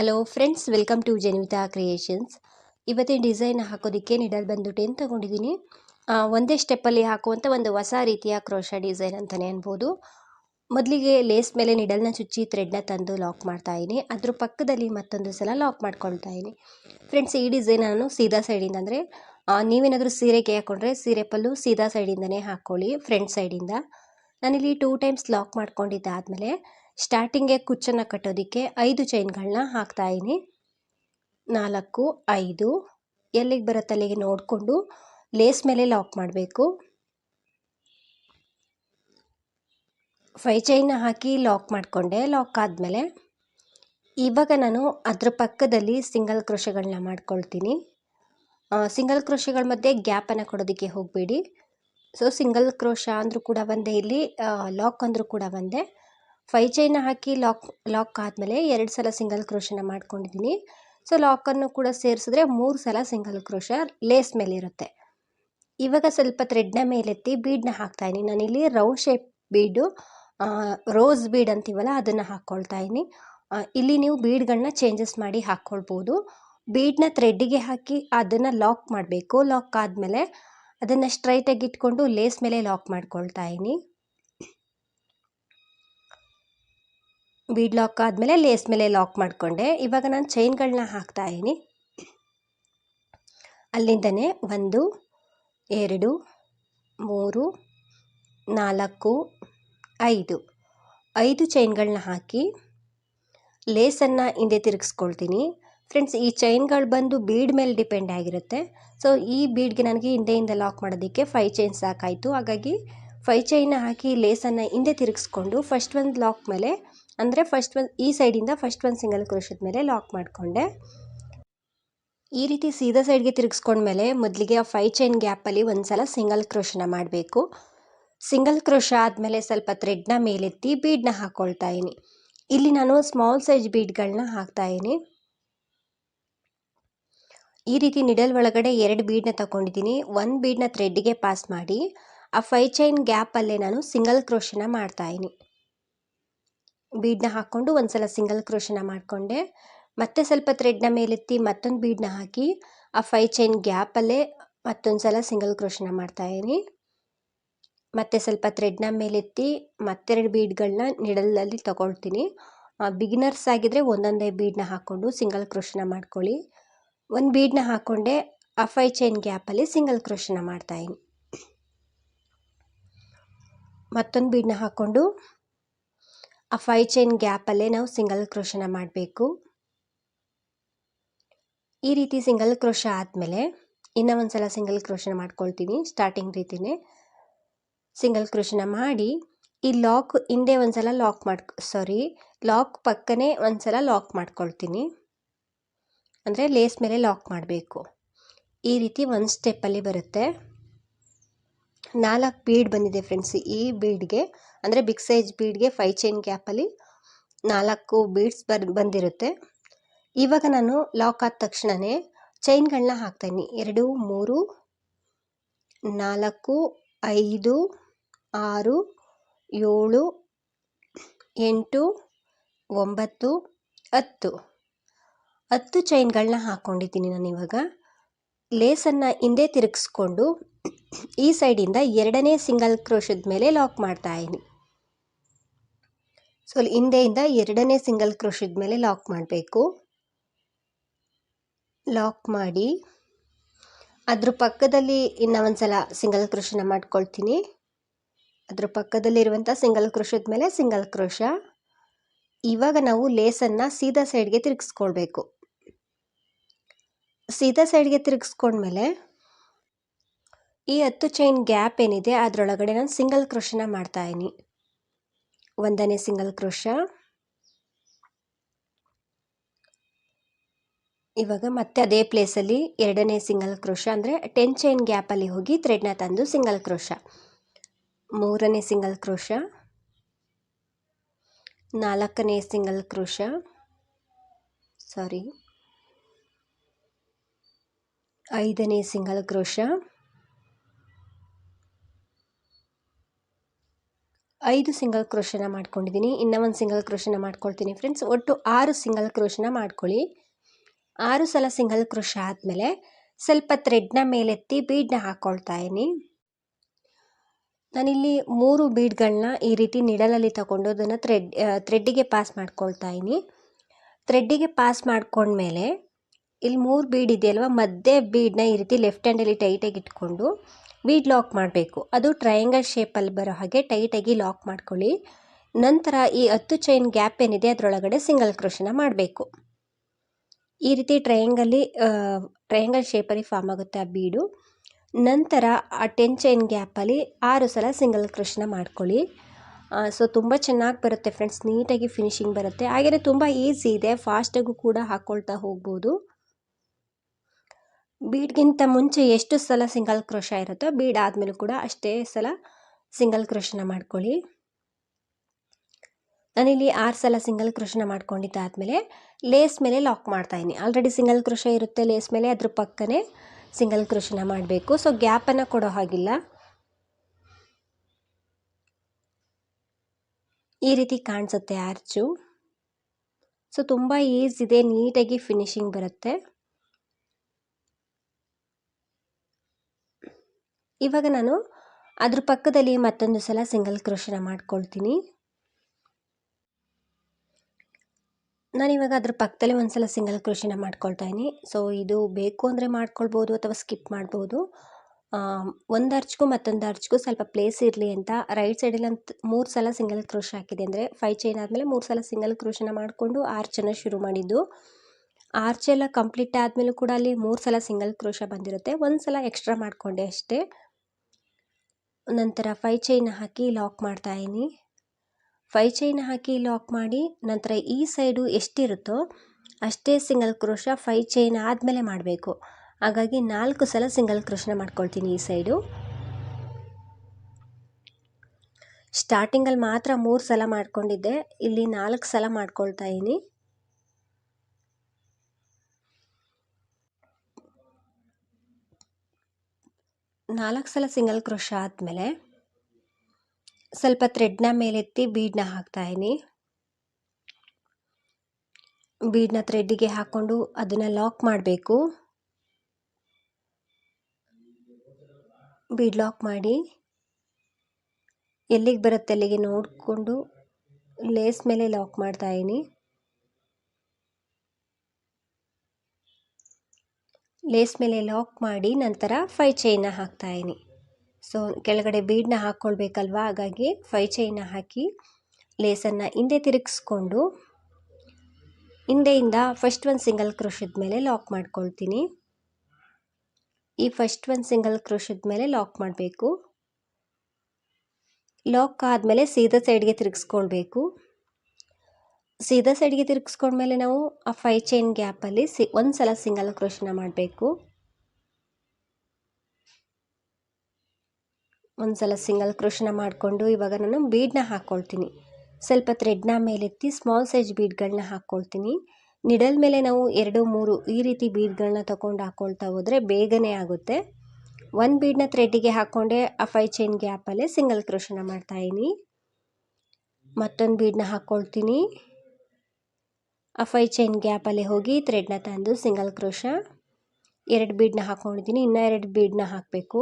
Hello friends welcome to Janita creations ಇವತ್ತಿನ design ಹಾಕೋದಕ್ಕೆ needle ಬಂದು ಟೆನ್ ತೊಗೊಂಡಿದ್ದೀನಿ? ಒಂದೇ ಸ್ಟೆಪ್ಪಲ್ಲಿ ಹಾಕುವಂಥ ಒಂದು ಹೊಸ ರೀತಿಯ ಕ್ರೋಶ ಡಿಸೈನ್ ಅಂತಲೇ ಅನ್ಬೋದು. ಮೊದಲಿಗೆ ಲೇಸ್ ಮೇಲೆ ನಿಡಲ್ನ ಚುಚ್ಚಿ ಥ್ರೆಡ್ನ ತಂದು ಲಾಕ್ ಮಾಡ್ತಾ ಇದ್ದೀನಿ. ಅದ್ರ ಪಕ್ಕದಲ್ಲಿ ಮತ್ತೊಂದು ಸಲ ಲಾಕ್ ಮಾಡ್ಕೊಳ್ತಾ ಇದ್ದೀನಿ. ಫ್ರೆಂಡ್ಸ್ ಈ ಡಿಸೈನ್ ನಾನು ಸೀದಾ ಸೈಡಿಂದ ಅಂದರೆ ನೀವೇನಾದರೂ ಸೀರೆಗೆ ಹಾಕ್ಕೊಂಡ್ರೆ ಸೀರೆ ಪಲ್ಲು ಸೀದಾ ಸೈಡಿಂದನೇ ಹಾಕ್ಕೊಳ್ಳಿ ಫ್ರಂಟ್ ಸೈಡಿಂದ ನಾನಿಲ್ಲಿ ಟೂ ಟೈಮ್ಸ್ ಲಾಕ್ ಮಾಡ್ಕೊಂಡಿದ್ದಾದಮೇಲೆ ಸ್ಟಾರ್ಟಿಂಗ್ಗೆ ಕುಚ್ಚನ್ನು ಕಟ್ಟೋದಕ್ಕೆ ಐದು ಚೈನ್ಗಳನ್ನ ಹಾಕ್ತಾ ಇದ್ದೀನಿ ನಾಲ್ಕು, ಐದು. ಎಲ್ಲಿಗೆ ಬರುತ್ತೆ ಅಲ್ಲಿಗೆ ನೋಡಿಕೊಂಡು ಲೇಸ್ ಮೇಲೆ ಲಾಕ್ ಮಾಡಬೇಕು. ಫೈ ಚೈನ್ ಹಾಕಿ ಲಾಕ್ ಮಾಡಿಕೊಂಡೆ. ಲಾಕ್ ಆದಮೇಲೆ ಇವಾಗ ನಾನು ಅದರ ಪಕ್ಕದಲ್ಲಿ ಸಿಂಗಲ್ ಕ್ರೋಶಗಳನ್ನ ಮಾಡ್ಕೊಳ್ತೀನಿ. ಸಿಂಗಲ್ ಕ್ರೋಶಗಳ ಮಧ್ಯೆ ಗ್ಯಾಪನ್ನು ಕೊಡೋದಕ್ಕೆ ಹೋಗಬೇಡಿ. ಸೊ, ಸಿಂಗಲ್ ಕ್ರೋಶ ಅಂದರೂ ಕೂಡ ಒಂದೇ ಇಲ್ಲಿ ಲಾಕ್ ಅಂದರೂ ಕೂಡ ಒಂದೇ. ಫೈ ಚೈನ ಹಾಕಿ ಲಾಕ್ ಲಾಕ್ ಆದಮೇಲೆ ಎರಡು ಸಲ ಸಿಂಗಲ್ ಕ್ರೋಶನ ಮಾಡ್ಕೊಂಡಿದ್ದೀನಿ ಸೊ, ಲಾಕನ್ನು ಕೂಡ ಸೇರಿಸಿದ್ರೆ ಮೂರು ಸಲ ಸಿಂಗಲ್ ಕ್ರೋಶ ಲೇಸ್ ಮೇಲೆ ಇರುತ್ತೆ. ಇವಾಗ ಸ್ವಲ್ಪ ಥ್ರೆಡ್ನ ಮೇಲೆತ್ತಿ ಬೀಡನ್ನ ಹಾಕ್ತಾಯಿದ್ದೀನಿ ನಾನಿಲ್ಲಿ round shape bead rose bead ಅಂತೀವಲ್ಲ, ಅದನ್ನು ಹಾಕ್ಕೊಳ್ತಾ ಇದ್ದೀನಿ ಇಲ್ಲಿ ನೀವು ಬೀಡ್ಗಳನ್ನ ಚೇಂಜಸ್ ಮಾಡಿ ಹಾಕ್ಕೊಳ್ಬೋದು ಬೀಡನ್ನ ಥ್ರೆಡ್ಡಿಗೆ ಹಾಕಿ ಅದನ್ನು ಲಾಕ್ ಮಾಡಬೇಕು. ಲಾಕ್ ಆದಮೇಲೆ ಅದನ್ನು ಸ್ಟ್ರೈಟಾಗಿ ಇಟ್ಕೊಂಡು ಲೇಸ್ ಮೇಲೆ ಲಾಕ್ ಮಾಡ್ಕೊಳ್ತಾ ಇದ್ದೀನಿ ಬೀಡ್ ಲಾಕ್ ಆದಮೇಲೆ ಲೇಸ್ ಮೇಲೆ ಲಾಕ್ ಮಾಡಿಕೊಂಡೆ. ಇವಾಗ ನಾನು ಚೈನ್ಗಳನ್ನ ಹಾಕ್ತಾ ಇದ್ದೀನಿ. ಅಲ್ಲಿಂದನೇ ಒಂದು, ಎರಡು, ಮೂರು, ನಾಲ್ಕು, ಐದು. ಐದು ಚೈನ್ಗಳನ್ನ ಹಾಕಿ ಲೇಸನ್ನು ಹಿಂದೆ ತಿರುಗಿಸ್ಕೊಳ್ತೀನಿ. ಫ್ರೆಂಡ್ಸ್, ಈ ಚೈನ್ಗಳು ಬಂದು ಬೀಡ್ ಮೇಲೆ ಡಿಪೆಂಡ್ ಆಗಿರುತ್ತೆ. ಸೊ, ಈ ಬೀಡ್ಗೆ ನನಗೆ ಹಿಂದೆಯಿಂದ ಲಾಕ್ ಮಾಡೋದಕ್ಕೆ ಫೈ ಚೈನ್ ಸಾಕಾಯಿತು. ಹಾಗಾಗಿ ಫೈ ಚೈನ್ ಹಾಕಿ ಲೇಸನ್ನು ಹಿಂದೆ ತಿರುಗಿಸ್ಕೊಂಡು ಫಸ್ಟ್ ಒಂದು ಲಾಕ್ ಮೇಲೆ ಅಂದರೆ ಫಸ್ಟ್ ಒಂದು ಈ ಸೈಡಿಂದ ಫಸ್ಟ್ ಒಂದು ಸಿಂಗಲ್ ಕ್ರೋಶದ ಮೇಲೆ ಲಾಕ್ ಮಾಡಿಕೊಂಡೆ. ಈ ರೀತಿ ಸೀದಾ ಸೈಡ್ಗೆ ತಿರುಗಿಸ್ಕೊಂಡ್ಮೇಲೆ ಮೊದಲಿಗೆ ಆ ಫೈ ಚೈನ್ ಗ್ಯಾಪಲ್ಲಿ ಒಂದು ಸಲ ಸಿಂಗಲ್ ಕ್ರೋಶನ ಮಾಡಬೇಕು. ಸಿಂಗಲ್ ಕ್ರೋಶ ಆದಮೇಲೆ ಸ್ವಲ್ಪ ಥ್ರೆಡ್ನ ಮೇಲೆತ್ತಿ ಬೀಡ್ನ ಹಾಕ್ಕೊಳ್ತಾ ಇದ್ದೀನಿ ಇಲ್ಲಿ ನಾನು ಸ್ಮಾಲ್ ಸೈಜ್ ಬೀಡ್ಗಳನ್ನ ಹಾಕ್ತಾ ಇದ್ದೀನಿ ಈ ರೀತಿ ನಿಡಲ್ ಒಳಗಡೆ ಎರಡು ಬೀಡನ್ನ ತಗೊಂಡಿದ್ದೀನಿ ಒಂದು ಬೀಡ್ನ ಥ್ರೆಡ್ಗೆ ಪಾಸ್ ಮಾಡಿ ಆ ಫೈ ಚೈನ್ ಗ್ಯಾಪಲ್ಲೇ ನಾನು ಸಿಂಗಲ್ ಕ್ರೋಶನ ಮಾಡ್ತಾ ಬೀಡನ್ನ ಹಾಕ್ಕೊಂಡು ಒಂದು ಸಲ ಸಿಂಗಲ್ ಕ್ರೋಶನ ಮಾಡಿಕೊಂಡೆ. ಮತ್ತೆ ಸ್ವಲ್ಪ ಥ್ರೆಡ್ನ ಮೇಲೆತ್ತಿ ಮತ್ತೊಂದು ಬೀಡನ್ನ ಹಾಕಿ, ಆ ಫೈ ಚೈನ್ ಗ್ಯಾಪಲ್ಲೇ ಮತ್ತೊಂದು ಸಲ ಸಿಂಗಲ್ ಕ್ರೋಶನ ಮಾಡ್ತಾಯಿದ್ದೀನಿ ಮತ್ತೆ ಸ್ವಲ್ಪ ಥ್ರೆಡ್ನ ಮೇಲೆತ್ತಿ ಮತ್ತೆರಡು ಬೀಡ್ಗಳನ್ನ ನಿಡಲಲ್ಲಿ ತಗೊಳ್ತೀನಿ. ಬಿಗಿನರ್ಸ್ ಆಗಿದ್ದರೆ ಒಂದೊಂದೇ ಬೀಡನ್ನ ಹಾಕ್ಕೊಂಡು ಸಿಂಗಲ್ ಕ್ರೋಶನ ಮಾಡ್ಕೊಳ್ಳಿ. ಒಂದು ಬೀಡನ್ನ ಹಾಕ್ಕೊಂಡೆ, ಆ ಫೈ ಚೈನ್ ಗ್ಯಾಪಲ್ಲಿ ಸಿಂಗಲ್ ಕ್ರೋಶನ ಮಾಡ್ತಾಯಿದ್ದೀನಿ ಮತ್ತೊಂದು ಬೀಡನ್ನ ಹಾಕ್ಕೊಂಡು ಆ ಫೈ ಚೈನ್ ಗ್ಯಾಪಲ್ಲೇ ನಾವು ಸಿಂಗಲ್ ಕ್ರೋಶನ ಮಾಡಬೇಕು. ಈ ರೀತಿ ಸಿಂಗಲ್ ಕ್ರೋಶ ಆದಮೇಲೆ ಇನ್ನೂ ಒಂದು ಸಲ ಸಿಂಗಲ್ ಕ್ರೋಶನ ಮಾಡ್ಕೊಳ್ತೀನಿ ಸ್ಟಾರ್ಟಿಂಗ್ ರೀತಿಯೇ ಸಿಂಗಲ್ ಕ್ರೋಶನ ಮಾಡಿ, ಈ ಲಾಕ್ ಹಿಂದೆ ಒಂದು ಸಲ ಲಾಕ್ ಮಾಡ್ ಸಾರಿ ಲಾಕ್ ಪಕ್ಕನೇ ಒಂದು ಸಲ ಲಾಕ್ ಮಾಡ್ಕೊಳ್ತೀನಿ. ಅಂದರೆ ಲೇಸ್ ಮೇಲೆ ಲಾಕ್ ಮಾಡಬೇಕು. ಈ ರೀತಿ ಒಂದು ಸ್ಟೆಪ್ಪಲ್ಲಿ ಬರುತ್ತೆ. ನಾಲ್ಕು ಬೀಡ್ ಬಂದಿದೆ ಫ್ರೆಂಡ್ಸ್ ಈ ಬೀಡ್ಗೆ ಅಂದರೆ ಬಿಗ್ ಸೈಜ್ ಬೀಡ್ಗೆ ಫೈ ಚೈನ್ ಗ್ಯಾಪಲ್ಲಿ ನಾಲ್ಕು ಬೀಡ್ಸ್ ಬರ್ ಬಂದಿರುತ್ತೆ. ಇವಾಗ ನಾನು ಲಾಕ್ ಆದ ತಕ್ಷಣವೇ ಚೈನ್ಗಳನ್ನ ಹಾಕ್ತೀನಿ ಎರಡು, ಮೂರು, ನಾಲ್ಕು, ಐದು, ಆರು, ಏಳು, ಎಂಟು, ಒಂಬತ್ತು, ಹತ್ತು. ಹತ್ತು ಚೈನ್ಗಳನ್ನ ಹಾಕ್ಕೊಂಡಿದ್ದೀನಿ ನಾನು ಇವಾಗ. ಲೇಸನ್ನು ಹಿಂದೆ ತಿರುಗಿಸ್ಕೊಂಡು ಈ ಸೈಡಿಂದ ಎರಡನೇ ಸಿಂಗಲ್ ಕ್ರೋಶದ ಮೇಲೆ ಲಾಕ್ ಮಾಡ್ತಾ ಇದ್ದೀನಿ. ಸೊ ಹಿಂದೆಯಿಂದ ಎರಡನೇ ಸಿಂಗಲ್ ಕ್ರೋಶದ ಮೇಲೆ ಲಾಕ್ ಮಾಡಬೇಕು. ಲಾಕ್ ಮಾಡಿ, ಅದ್ರ ಪಕ್ಕದಲ್ಲಿ ಇನ್ನು ಒಂದು ಸಲ ಸಿಂಗಲ್ ಕ್ರೋಶನ ಮಾಡ್ಕೊಳ್ತೀನಿ. ಅದ್ರ ಪಕ್ಕದಲ್ಲಿರುವಂಥ ಸಿಂಗಲ್ ಕ್ರೋಶದ ಮೇಲೆ ಸಿಂಗಲ್ ಕ್ರೋಶ ಇವಾಗ ನಾವು ಲೇಸನ್ನು ಸೀದಾ ಸೈಡ್ಗೆ ತಿರುಗಿಸ್ಕೊಳ್ಬೇಕು. ಸೀದಾ ಸೈಡ್ಗೆ ತಿರುಗಿಸ್ಕೊಂಡ್ಮೇಲೆ ಈ ಹತ್ತು ಚೈನ್ ಗ್ಯಾಪ್ ಏನಿದೆ, ಅದರೊಳಗಡೆ ನಾನು ಸಿಂಗಲ್ ಕ್ರೋಶನ ಮಾಡ್ತಾಯಿದ್ದೀನಿ ಒಂದನೇ ಸಿಂಗಲ್ ಕ್ರೋಶ. ಇವಾಗ ಮತ್ತೆ ಅದೇ ಪ್ಲೇಸಲ್ಲಿ ಎರಡನೇ ಸಿಂಗಲ್ ಕ್ರೋಶ ಅಂದರೆ ಟೆನ್ ಚೈನ್ ಗ್ಯಾಪಲ್ಲಿ ಹೋಗಿ ಥ್ರೆಡ್ನ ತಂದು ಸಿಂಗಲ್ ಕ್ರೋಶ. ಮೂರನೇ ಸಿಂಗಲ್ ಕ್ರೋಶ. ನಾಲ್ಕನೇ ಸಿಂಗಲ್ ಕ್ರೋಶ. ಸಾರಿ ಐದನೇ ಸಿಂಗಲ್ ಕ್ರೋಶ. ಐದು ಸಿಂಗಲ್ ಕ್ರೋಶನ ಮಾಡ್ಕೊಂಡಿದ್ದೀನಿ. ಇನ್ನೂ ಒಂದು ಸಿಂಗಲ್ ಕ್ರೋಶನ ಮಾಡ್ಕೊಳ್ತೀನಿ ಫ್ರೆಂಡ್ಸ್ ಒಟ್ಟು ಆರು ಸಿಂಗಲ್ ಕ್ರೋಶನ ಮಾಡ್ಕೊಳ್ಳಿ. ಆರು ಸಲ ಸಿಂಗಲ್ ಕ್ರೋಶ ಆದಮೇಲೆ ಸ್ವಲ್ಪ ಥ್ರೆಡ್ನ ಮೇಲೆತ್ತಿ ಬೀಡನ್ನ ಹಾಕ್ಕೊಳ್ತಾ ಇದ್ದೀನಿ. ನಾನಿಲ್ಲಿ ಮೂರು ಬೀಡ್ಗಳನ್ನ ಈ ರೀತಿ ನಿಡಲಲ್ಲಿ ತಗೊಂಡು ಅದನ್ನು ಥ್ರೆಡ್ ಥ್ರೆಡ್ಡಿಗೆ ಪಾಸ್ ಮಾಡ್ಕೊಳ್ತಾ ಇದ್ದೀನಿ. ಥ್ರೆಡ್ಡಿಗೆ ಪಾಸ್ ಮಾಡ್ಕೊಂಡ್ಮೇಲೆ ಇಲ್ಲಿ ಮೂರು ಬೀಡ್ ಇದೆಯಲ್ವ? ಮಧ್ಯೆ ಬೀಡನ್ನ ಈ ರೀತಿ ಲೆಫ್ಟ್ ಹ್ಯಾಂಡಲ್ಲಿ ಟೈಟಾಗಿ ಇಟ್ಕೊಂಡು ಬೀಡ್ ಲಾಕ್ ಮಾಡಬೇಕು. ಅದು ಟ್ರಯಾಂಗಲ್ ಶೇಪಲ್ಲಿ ಬರೋ ಹಾಗೆ ಟೈಟಾಗಿ ಲಾಕ್ ಮಾಡ್ಕೊಳ್ಳಿ. ನಂತರ ಈ ಹತ್ತು ಚೈನ್ ಗ್ಯಾಪ್ ಏನಿದೆ ಅದರೊಳಗಡೆ ಸಿಂಗಲ್ ಕ್ರೋಶನ ಮಾಡಬೇಕು. ಈ ರೀತಿ ಟ್ರಯಾಂಗಲ್ಲಿ ಟ್ರಯಾಂಗಲ್ ಶೇಪಲ್ಲಿ ಫಾರ್ಮ್ ಆಗುತ್ತೆ ಆ ಬೀಡು. ನಂತರ ಆ ಟೆನ್ ಚೈನ್ ಗ್ಯಾಪಲ್ಲಿ ಆರು ಸಲ ಸಿಂಗಲ್ ಕ್ರೋಶನ ಮಾಡ್ಕೊಳ್ಳಿ. ಸೊ ತುಂಬ ಚೆನ್ನಾಗಿ ಬರುತ್ತೆ ಫ್ರೆಂಡ್ಸ್. ನೀಟಾಗಿ ಫಿನಿಶಿಂಗ್ ಬರುತ್ತೆ. ಹಾಗೆಯೇ ತುಂಬ ಈಸಿ ಇದೆ. ಫಾಸ್ಟಾಗೂ ಕೂಡ ಹಾಕ್ಕೊಳ್ತಾ ಹೋಗ್ಬೋದು. ಬೀಡ್ಗಿಂತ ಮುಂಚೆ ಎಷ್ಟು ಸಲ ಸಿಂಗಲ್ ಕ್ರೋಶ ಇರುತ್ತೋ ಬೀಡ್ ಆದಮೇಲೂ ಕೂಡ ಅಷ್ಟೇ ಸಲ ಸಿಂಗಲ್ ಕ್ರೋಶನ ಮಾಡ್ಕೊಳ್ಳಿ. ನಾನಿಲ್ಲಿ ಆರು ಸಲ ಸಿಂಗಲ್ ಕ್ರೋಶನ ಮಾಡ್ಕೊಂಡಿದ್ದಾದಮೇಲೆ ಲೇಸ್ ಮೇಲೆ ಲಾಕ್ ಮಾಡ್ತಾಯಿದ್ದೀನಿ ಆಲ್ರೆಡಿ ಸಿಂಗಲ್ ಕ್ರೋಶ ಇರುತ್ತೆ ಲೇಸ್ ಮೇಲೆ, ಅದ್ರ ಪಕ್ಕನೇ ಸಿಂಗಲ್ ಕ್ರೋಶನ ಮಾಡಬೇಕು. ಸೊ ಗ್ಯಾಪನ್ನು ಕೊಡೋ ಹಾಗಿಲ್ಲ. ಈ ರೀತಿ ಕಾಣಿಸುತ್ತೆ ಆರ್ಚು. ಸೊ ತುಂಬ ಈಸ್ ಇದೆ ನೀಟಾಗಿ ಫಿನಿಶಿಂಗ್ ಬರುತ್ತೆ. ಇವಾಗ ನಾನು ಅದ್ರ ಪಕ್ಕದಲ್ಲಿ ಮತ್ತೊಂದು ಸಲ ಸಿಂಗಲ್ ಕ್ರೋಶನ ಮಾಡ್ಕೊಳ್ತೀನಿ. ನಾನಿವಾಗ ಅದ್ರ ಪಕ್ಕದಲ್ಲಿ ಒಂದು ಸಲ ಸಿಂಗಲ್ ಕ್ರೋಶನ ಮಾಡ್ಕೊಳ್ತಾ ಇದ್ದೀನಿ. ಸೊ ಇದು ಬೇಕು ಅಂದರೆ ಮಾಡ್ಕೊಳ್ಬೋದು ಅಥವಾ ಸ್ಕಿಪ್ ಮಾಡ್ಬೋದು. ಒಂದು ಅರ್ಚ್ಗೂ ಮತ್ತೊಂದು ಅರ್ಚ್ಗೂ ಸ್ವಲ್ಪ ಪ್ಲೇಸ್ ಇರಲಿ ಅಂತ ರೈಟ್ ಸೈಡಲ್ಲಿ ಅಂತ ಮೂರು ಸಲ ಸಿಂಗಲ್ ಕ್ರೋಶ ಹಾಕಿದೆ ಅಂದರೆ ಫೈ ಚೈನ್ ಆದಮೇಲೆ ಮೂರು ಸಲ ಸಿಂಗಲ್ ಕ್ರೋಶನ ಮಾಡಿಕೊಂಡು ಆರ್ಚನ್ನು ಶುರು ಮಾಡಿದ್ದು. ಆರ್ಚ್ ಎಲ್ಲ ಕಂಪ್ಲೀಟ್ ಆದಮೇಲೂ ಕೂಡ ಅಲ್ಲಿ ಮೂರು ಸಲ ಸಿಂಗಲ್ ಕ್ರೋಶ ಬಂದಿರುತ್ತೆ. ಒಂದು ಸಲ ಎಕ್ಸ್ಟ್ರಾ ಮಾಡಿಕೊಂಡೆ ಅಷ್ಟೇ. ನಂತರ ಫೈ ಚೈನ್ ಹಾಕಿ ಲಾಕ್ ಮಾಡ್ತಾ ಇದ್ದೀನಿ. ಫೈ ಚೈನ್ ಹಾಕಿ ಲಾಕ್ ಮಾಡಿ ನಂತರ ಈ ಸೈಡು ಎಷ್ಟಿರುತ್ತೋ ಅಷ್ಟೇ ಸಿಂಗಲ್ ಕ್ರೋಶ ಫೈ ಚೈನ್ ಆದಮೇಲೆ ಮಾಡಬೇಕು. ಹಾಗಾಗಿ ನಾಲ್ಕು ಸಲ ಸಿಂಗಲ್ ಕ್ರೋಶನ ಮಾಡ್ಕೊಳ್ತೀನಿ ಈ ಸೈಡು ಸ್ಟಾರ್ಟಿಂಗಲ್ಲಿ ಮಾತ್ರ ಮೂರು ಸಲ ಮಾಡ್ಕೊಂಡಿದ್ದೆ. ಇಲ್ಲಿ ನಾಲ್ಕು ಸಲ ಮಾಡ್ಕೊಳ್ತಾ ಇದ್ದೀನಿ. ನಾಲ್ಕು ಸಲ ಸಿಂಗಲ್ ಕ್ರೋಶ ಆದಮೇಲೆ ಸ್ವಲ್ಪ ಥ್ರೆಡ್ನ ಮೇಲೆತ್ತಿ ಬೀಡನ್ನ ಹಾಕ್ತಾಯಿನಿ ಬೀಡನ್ನ ಥ್ರೆಡ್ಡಿಗೆ ಹಾಕ್ಕೊಂಡು ಅದನ್ನು ಲಾಕ್ ಮಾಡಬೇಕು. ಬೀಡ್ ಲಾಕ್ ಮಾಡಿ ಎಲ್ಲಿಗೆ ಬರುತ್ತೆ ಅಲ್ಲಿಗೆ ನೋಡಿಕೊಂಡು ಲೇಸ್ ಮೇಲೆ ಲಾಕ್ ಮಾಡ್ತಾಯಿನಿ ಲೇಸ್ ಮೇಲೆ ಲಾಕ್ ಮಾಡಿ ನಂತರ ಫೈ ಚೈನ ಹಾಕ್ತಾಯಿನಿ. ಸೊ ಕೆಳಗಡೆ ಬೀಡನ್ನ ಹಾಕ್ಕೊಳ್ಬೇಕಲ್ವ? ಹಾಗಾಗಿ ಫೈ ಚೈನ ಹಾಕಿ ಲೇಸನ್ನು ಹಿಂದೆ ತಿರುಗಿಸ್ಕೊಂಡು ಹಿಂದೆಯಿಂದ ಫಸ್ಟ್ ಒಂದು ಸಿಂಗಲ್ ಕ್ರೋಶದ ಮೇಲೆ ಲಾಕ್ ಮಾಡ್ಕೊಳ್ತೀನಿ. ಈ ಫಸ್ಟ್ ಒಂದು ಸಿಂಗಲ್ ಕ್ರೋಶದ ಮೇಲೆ ಲಾಕ್ ಮಾಡಬೇಕು. ಲಾಕ್ ಆದಮೇಲೆ ಸೀದಾ ಸೈಡ್ಗೆ ತಿರುಗಿಸ್ಕೊಳ್ಬೇಕು. ಸೀದಾ ಸೈಡ್ಗೆ ತಿರುಗಿಸ್ಕೊಂಡ್ಮೇಲೆ ನಾವು ಆ ಫೈ ಚೈನ್ ಗ್ಯಾಪಲ್ಲಿ ಸಿ, ಒಂದು ಸಲ ಸಿಂಗಲ್ ಕ್ರೋಶನ ಮಾಡಬೇಕು. ಒಂದು ಸಲ ಸಿಂಗಲ್ ಕ್ರೋಶನ ಮಾಡಿಕೊಂಡು ಇವಾಗ ನಾನು ಬೀಡನ್ನ ಹಾಕ್ಕೊಳ್ತೀನಿ ಸ್ವಲ್ಪ ಥ್ರೆಡ್ನ ಮೇಲೆತ್ತಿ ಸ್ಮಾಲ್ ಸೈಜ್ ಬೀಡ್ಗಳನ್ನ ಹಾಕ್ಕೊಳ್ತೀನಿ ನಿಡಲ್ ಮೇಲೆ ನಾವು ಎರಡು, ಮೂರು ಈ ರೀತಿ ಬೀಡ್ಗಳನ್ನ ತೊಗೊಂಡು ಹಾಕ್ಕೊಳ್ತಾ ಹೋದರೆ ಬೇಗನೆ ಆಗುತ್ತೆ. ಒಂದು ಬೀಡನ್ನ ಥ್ರೆಡ್ಡಿಗೆ ಹಾಕ್ಕೊಂಡೆ ಆ ಫೈ ಚೈನ್ ಗ್ಯಾಪಲ್ಲೇ ಸಿಂಗಲ್ ಕ್ರೋಶನ ಮಾಡ್ತಾಯಿನಿ ಮತ್ತೊಂದು ಬೀಡನ್ನ ಹಾಕ್ಕೊಳ್ತೀನಿ ಆ ಫೈ ಚೈನ್ ಗ್ಯಾಪಲ್ಲಿ ಹೋಗಿ ಥ್ರೆಡ್ನ ತಂದು ಸಿಂಗಲ್ ಕ್ರೋಶ, ಎರಡು ಬೀಡ್ನ ಹಾಕ್ಕೊಂಡಿದ್ದೀನಿ ಇನ್ನೂ ಎರಡು ಬೀಡ್ನ ಹಾಕಬೇಕು.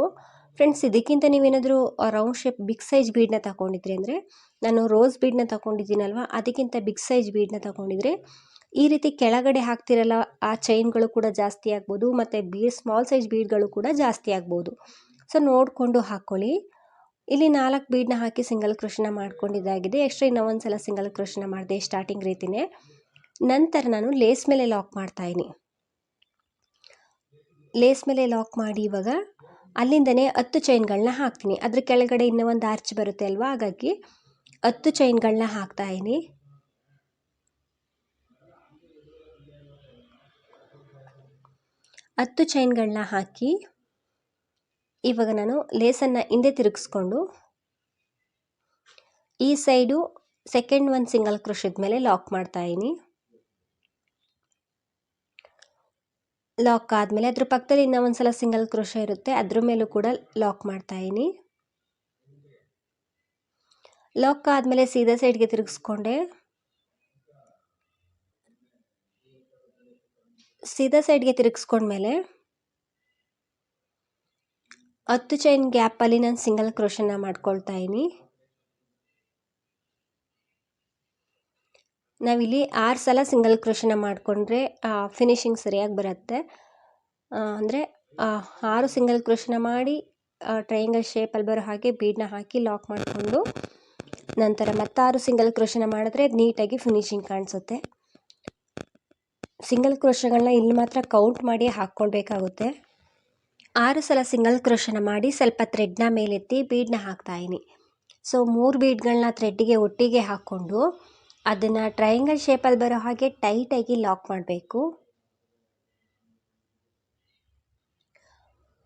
ಫ್ರೆಂಡ್ಸ್ ಇದಕ್ಕಿಂತ ನೀವೇನಾದರೂ ರೌಂಡ್ ಶೇಪ್ ಬಿಗ್ ಸೈಜ್ ಬೀಡನ್ನ ತಗೊಂಡಿದ್ರಿ ಅಂದರೆ, ನಾನು ರೋಸ್ ಬೀಡ್ನ ತಗೊಂಡಿದ್ದೀನಲ್ವ, ಅದಕ್ಕಿಂತ ಬಿಗ್ ಸೈಜ್ ಬೀಡನ್ನ ತಗೊಂಡಿದ್ರೆ, ಈ ರೀತಿ ಕೆಳಗಡೆ ಹಾಕ್ತಿರಲ್ಲ, ಆ ಚೈನ್ಗಳು ಕೂಡ ಜಾಸ್ತಿ ಆಗ್ಬೋದು, ಮತ್ತು ಬೀ ಸ್ಮಾಲ್ ಸೈಜ್ ಬೀಡ್ಗಳು ಕೂಡ ಜಾಸ್ತಿ ಆಗ್ಬೋದು. ಸೊ ನೋಡಿಕೊಂಡು ಹಾಕ್ಕೊಳ್ಳಿ ಇಲ್ಲಿ ನಾಲ್ಕು ಬೀಡ್ನ ಹಾಕಿ ಸಿಂಗಲ್ ಕ್ರೋಶನ ಮಾಡ್ಕೊಂಡಿದ್ದಾಗಿದೆ. ಎಕ್ಸ್ಟ್ರಾ ಇನ್ನೊಂದು ಸಲ ಸಿಂಗಲ್ ಕ್ರೋಶನ ಮಾಡಿದೆ ಸ್ಟಾರ್ಟಿಂಗ್ ರೀತಿಯೇ ನಂತರ ನಾನು ಲೇಸ್ ಮೇಲೆ ಲಾಕ್ ಮಾಡ್ತಾಯಿನಿ ಲೇಸ್ ಮೇಲೆ ಲಾಕ್ ಮಾಡಿ ಇವಾಗ ಅಲ್ಲಿಂದನೇ ಹತ್ತು ಚೈನ್ಗಳನ್ನ ಹಾಕ್ತೀನಿ. ಅದ್ರ ಕೆಳಗಡೆ ಇನ್ನೂ ಒಂದು ಆರ್ಚ್ ಬರುತ್ತೆ ಅಲ್ವಾ? ಹಾಗಾಗಿ ಹತ್ತು ಚೈನ್ಗಳನ್ನ ಹಾಕ್ತಾಯಿನಿ ಹತ್ತು ಚೈನ್ಗಳನ್ನ ಹಾಕಿ ಇವಾಗ ನಾನು ಲೇಸನ್ನು ಹಿಂದೆ ತಿರುಗಿಸ್ಕೊಂಡು ಈ ಸೈಡು ಸೆಕೆಂಡ್ ಒಂದು ಸಿಂಗಲ್ ಕ್ರೋಶದ ಮೇಲೆ ಲಾಕ್ ಮಾಡ್ತಾಯಿನಿ ಲಾಕ್ ಆದಮೇಲೆ ಅದ್ರ ಪಕ್ಕದಲ್ಲಿ ಇನ್ನೂ ಒಂದು ಸಲ ಸಿಂಗಲ್ ಕ್ರೋಶ ಇರುತ್ತೆ. ಅದ್ರ ಮೇಲೂ ಕೂಡ ಲಾಕ್ ಮಾಡ್ತಾಯಿದ್ದೀನಿ ಲಾಕ್ ಆದಮೇಲೆ ಸೀದಾ ಸೈಡ್ಗೆ ತಿರುಗಿಸ್ಕೊಂಡೆ. ಸೀದಾ ಸೈಡ್ಗೆ ತಿರುಗಿಸ್ಕೊಂಡ್ಮೇಲೆ ಹತ್ತು ಚೈನ್ ಗ್ಯಾಪಲ್ಲಿ ನಾನು ಸಿಂಗಲ್ ಕ್ರೋಶನ ಮಾಡ್ಕೊಳ್ತಾ ಇದ್ದೀನಿ ನಾವಿಲ್ಲಿ ಆರು ಸಲ ಸಿಂಗಲ್ ಕ್ರೋಷನ ಮಾಡಿಕೊಂಡ್ರೆ ಫಿನಿಶಿಂಗ್ ಸರಿಯಾಗಿ ಬರುತ್ತೆ. ಅಂದರೆ ಆರು ಸಿಂಗಲ್ ಕ್ರೋಷನ ಮಾಡಿ ಟ್ರಯಾಂಗಲ್ ಶೇಪಲ್ಲಿ ಬರೋ ಹಾಗೆ ಬೀಡನ್ನ ಹಾಕಿ ಲಾಕ್ ಮಾಡಿಕೊಂಡು, ನಂತರ ಮತ್ತಾರು ಸಿಂಗಲ್ ಕ್ರೋಷನ ಮಾಡಿದ್ರೆ ನೀಟಾಗಿ ಫಿನಿಶಿಂಗ್ ಕಾಣಿಸುತ್ತೆ. ಸಿಂಗಲ್ ಕ್ರೋಷಗಳನ್ನ ಇಲ್ಲಿ ಮಾತ್ರ ಕೌಂಟ್ ಮಾಡಿ ಹಾಕ್ಕೊಳ್ಬೇಕಾಗುತ್ತೆ. ಆರು ಸಲ ಸಿಂಗಲ್ ಕ್ರೋಷನ ಮಾಡಿ ಸ್ವಲ್ಪ ಥ್ರೆಡ್ನ ಮೇಲೆತ್ತಿ ಬೀಡನ್ನ ಹಾಕ್ತಾಯಿನಿ ಸೊ ಮೂರು ಬೀಡ್ಗಳನ್ನ ಥ್ರೆಡ್ಡಿಗೆ ಒಟ್ಟಿಗೆ ಹಾಕ್ಕೊಂಡು ಅದನ್ನು ಟ್ರಯಾಂಗಲ್ ಶೇಪಲ್ಲಿ ಬರೋ ಹಾಗೆ ಟೈಟಾಗಿ ಲಾಕ್ ಮಾಡಬೇಕು.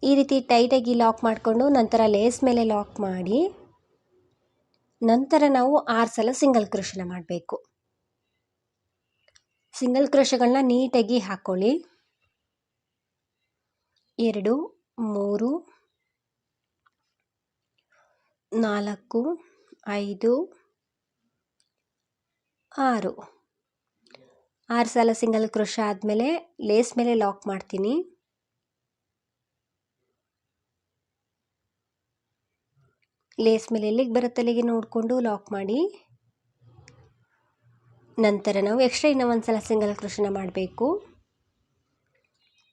ಈ ರೀತಿ ಟೈಟಾಗಿ ಲಾಕ್ ಮಾಡಿಕೊಂಡು ನಂತರ ಲೇಸ್ ಮೇಲೆ ಲಾಕ್ ಮಾಡಿ, ನಂತರ ನಾವು ಆರು ಸಲ ಸಿಂಗಲ್ ಕ್ರೋಶನ ಮಾಡಬೇಕು. ಸಿಂಗಲ್ ಕ್ರೋಶಗಳನ್ನ ನೀಟಾಗಿ ಹಾಕ್ಕೊಳ್ಳಿ ಎರಡು, ಮೂರು, ನಾಲ್ಕು, ಐದು ಆರು. ಆರು ಸಲ ಸಿಂಗಲ್ ಕ್ರೋಶ ಆದಮೇಲೆ ಲೇಸ್ ಮೇಲೆ ಲಾಕ್ ಮಾಡ್ತೀನಿ. ಲೇಸ್ ಮೇಲೆ ಎಲ್ಲಿಗೆ ಬರುತ್ತೆ ಅಲ್ಲಿಗೆ ನೋಡಿಕೊಂಡು ಲಾಕ್ ಮಾಡಿ. ನಂತರ ನಾವು ಎಕ್ಸ್ಟ್ರಾ ಇನ್ನೂ ಒಂದು ಸಲ ಸಿಂಗಲ್ ಕ್ರೋಶನ ಮಾಡಬೇಕು.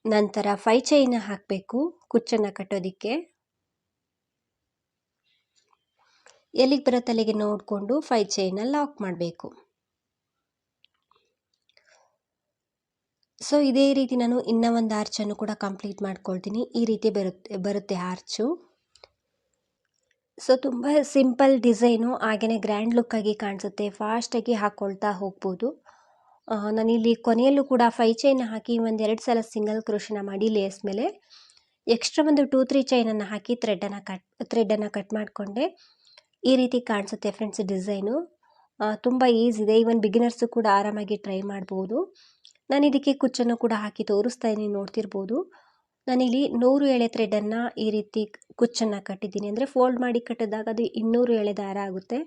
ನಂತರ ಫೈ ಚೈನ ಹಾಕಬೇಕು ಕುಚ್ಚನ್ನು ಕಟ್ಟೋದಕ್ಕೆ. ಎಲ್ಲಿಗೆ ಬರುತ್ತೆ ಅಲ್ಲಿಗೆ ನೋಡಿಕೊಂಡು ಫೈ ಚೈನ ಲಾಕ್ ಮಾಡಬೇಕು. ಸೊ ಇದೇ ರೀತಿ ನಾನು ಇನ್ನೂ ಒಂದು ಆರ್ಚನ್ನು ಕೂಡ ಕಂಪ್ಲೀಟ್ ಮಾಡ್ಕೊಳ್ತೀನಿ. ಈ ರೀತಿ ಬರುತ್ತೆ ಬರುತ್ತೆ ಆರ್ಚು. ಸೊ ತುಂಬ ಸಿಂಪಲ್ ಡಿಸೈನು ಹಾಗೆಯೇ ಗ್ರ್ಯಾಂಡ್ ಲುಕ್ಕಾಗಿ ಕಾಣಿಸುತ್ತೆ. ಫಾಸ್ಟಾಗಿ ಹಾಕ್ಕೊಳ್ತಾ ಹೋಗ್ಬೋದು. ನಾನಿಲ್ಲಿ ಕೊನೆಯಲ್ಲೂ ಕೂಡ ಫೈ ಚೈನ್ ಹಾಕಿ ಒಂದೆರಡು ಸಲ ಸಿಂಗಲ್ ಕ್ರೋಶನ ಮಾಡಿ ಲೇಸ್ ಮೇಲೆ. ಎಕ್ಸ್ಟ್ರಾ ಒಂದು ಟೂ ತ್ರೀ ಚೈನನ್ನು ಹಾಕಿ ಥ್ರೆಡನ್ನು ಕಟ್ ಥ್ರೆಡನ್ನು ಕಟ್ ಮಾಡಿಕೊಂಡೆ. ಈ ರೀತಿ ಕಾಣಿಸುತ್ತೆ ಫ್ರೆಂಡ್ಸ್ ಡಿಸೈನು. ತುಂಬ ಈಸಿ ಇದೆ. ಈವನ್ ಬಿಗಿನರ್ಸು ಕೂಡ ಆರಾಮಾಗಿ ಟ್ರೈ ಮಾಡ್ಬೋದು. ನಾನು ಇದಕ್ಕೆ ಕುಚ್ಚನ್ನು ಕೂಡ ಹಾಕಿ ತೋರಿಸ್ತಾ ಇದ್ದೀನಿ, ನೋಡ್ತಿರ್ಬೋದು. ನಾನಿಲ್ಲಿ ನೂರು ಎಳೆ ಥ್ರೆಡನ್ನು ಈ ರೀತಿ ಕುಚ್ಚನ್ನು ಕಟ್ಟಿದ್ದೀನಿ. ಅಂದರೆ ಫೋಲ್ಡ್ ಮಾಡಿ ಕಟ್ಟಿದಾಗ ಅದು ಇನ್ನೂರು ಎಳೆ ದಾರ ಆಗುತ್ತೆ.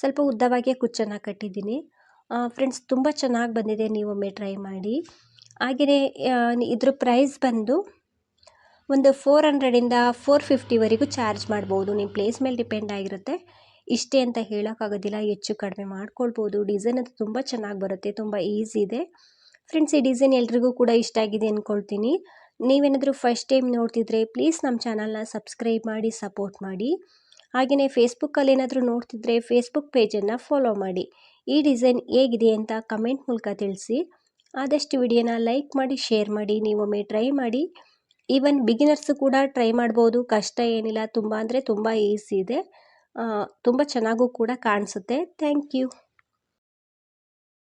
ಸ್ವಲ್ಪ ಉದ್ದವಾಗಿಯೇ ಕುಚ್ಚನ್ನು ಕಟ್ಟಿದ್ದೀನಿ. ಫ್ರೆಂಡ್ಸ್, ತುಂಬ ಚೆನ್ನಾಗಿ ಬಂದಿದೆ. ನೀವೊಮ್ಮೆ ಟ್ರೈ ಮಾಡಿ. ಹಾಗೆಯೇ ಇದ್ರ ಪ್ರೈಸ್ ಬಂದು ಒಂದು ಫೋರ್ ಹಂಡ್ರೆಡಿಂದ ಫೋರ್ ಫಿಫ್ಟಿವರೆಗೂ ಚಾರ್ಜ್ ಮಾಡ್ಬೋದು. ನಿಮ್ಮ ಪ್ಲೇಸ್ ಮೇಲೆ ಡಿಪೆಂಡ್ ಆಗಿರುತ್ತೆ. ಇಷ್ಟೇ ಅಂತ ಹೇಳೋಕ್ಕಾಗೋದಿಲ್ಲ. ಹೆಚ್ಚು ಕಡಿಮೆ ಮಾಡ್ಕೊಳ್ಬೋದು. ಡಿಸೈನ್ ಅದು ತುಂಬ ಚೆನ್ನಾಗಿ ಬರುತ್ತೆ. ತುಂಬ ಈಸಿ ಇದೆ. ಫ್ರೆಂಡ್ಸ್ ಈ ಡಿಸೈನ್ ಎಲ್ರಿಗೂ ಕೂಡ ಇಷ್ಟ ಆಗಿದೆ ಅಂದ್ಕೊಳ್ತೀನಿ ನೀವೇನಾದರೂ ಫಸ್ಟ್ ಟೈಮ್ ನೋಡ್ತಿದ್ರೆ ಪ್ಲೀಸ್ ನಮ್ಮ ಚಾನಲ್ನ ಸಬ್ಸ್ಕ್ರೈಬ್ ಮಾಡಿ ಸಪೋರ್ಟ್ ಮಾಡಿ. ಹಾಗೆಯೇ ಫೇಸ್ಬುಕ್ಕಲ್ಲಿ ಏನಾದರೂ ನೋಡ್ತಿದ್ರೆ ಫೇಸ್ಬುಕ್ ಪೇಜನ್ನು ಫಾಲೋ ಮಾಡಿ. ಈ ಡಿಸೈನ್ ಹೇಗಿದೆ ಅಂತ ಕಮೆಂಟ್ ಮೂಲಕ ತಿಳಿಸಿ. ಆದಷ್ಟು ವಿಡಿಯೋನ ಲೈಕ್ ಮಾಡಿ ಶೇರ್ ಮಾಡಿ, ನೀವೊಮ್ಮೆ ಟ್ರೈ ಮಾಡಿ. ಈವನ್ ಬಿಗಿನರ್ಸು ಕೂಡ ಟ್ರೈ ಮಾಡ್ಬೋದು. ಕಷ್ಟ ಏನಿಲ್ಲ. ತುಂಬ ಅಂದರೆ ತುಂಬ ಈಸಿ ಇದೆ. ತುಂಬ ಚೆನ್ನಾಗೂ ಕೂಡ ಕಾಣಿಸುತ್ತೆ. Thank you